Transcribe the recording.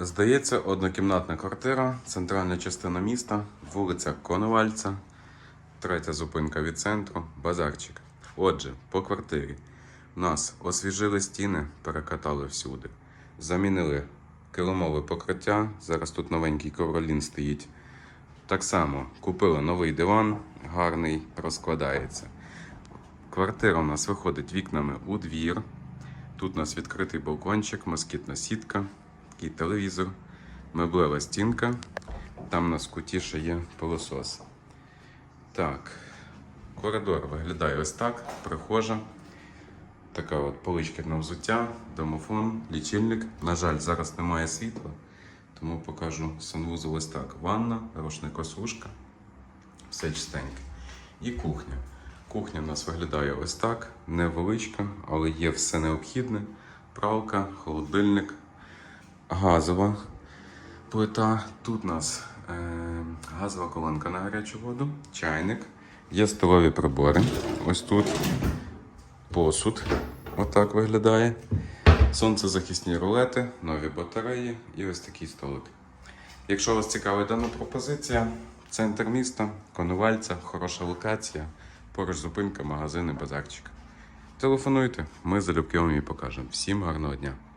Здається, однокімнатна квартира, центральна частина міста, вулиця Коновальця, третя зупинка від центру, базарчик. Отже, по квартирі. У нас освіжили стіни, перекатали всюди. Замінили килимове покриття. Зараз тут новенький ковролін стоїть. Так само купили новий диван, гарний, розкладається. Квартира у нас виходить вікнами у двір. Тут у нас відкритий балкончик, москітна сітка, такий телевізор, меблева стінка. Там нас в ще є пилосос. Так, коридор виглядає ось так, прихожа. Така от поличка на взуття, домофон, лічильник. На жаль, зараз немає світла, тому покажу санвузол ось так. Ванна, рушникосушка, все чистеньке. І кухня. Кухня у нас виглядає ось так, невеличка, але є все необхідне: пралка, холодильник, газова плита. Тут у нас е, газова колонка на гарячу воду, чайник, є столові прибори. Ось тут посуд. Отак виглядає. Сонцезахисні рулети, нові батареї і ось такий столик. Якщо вас цікавить дана пропозиція, центр міста, Конувальця, хороша локація, поруч зупинка, магазини, базарчик. Телефонуйте, ми залюбки вам її покажемо. Всім гарного дня!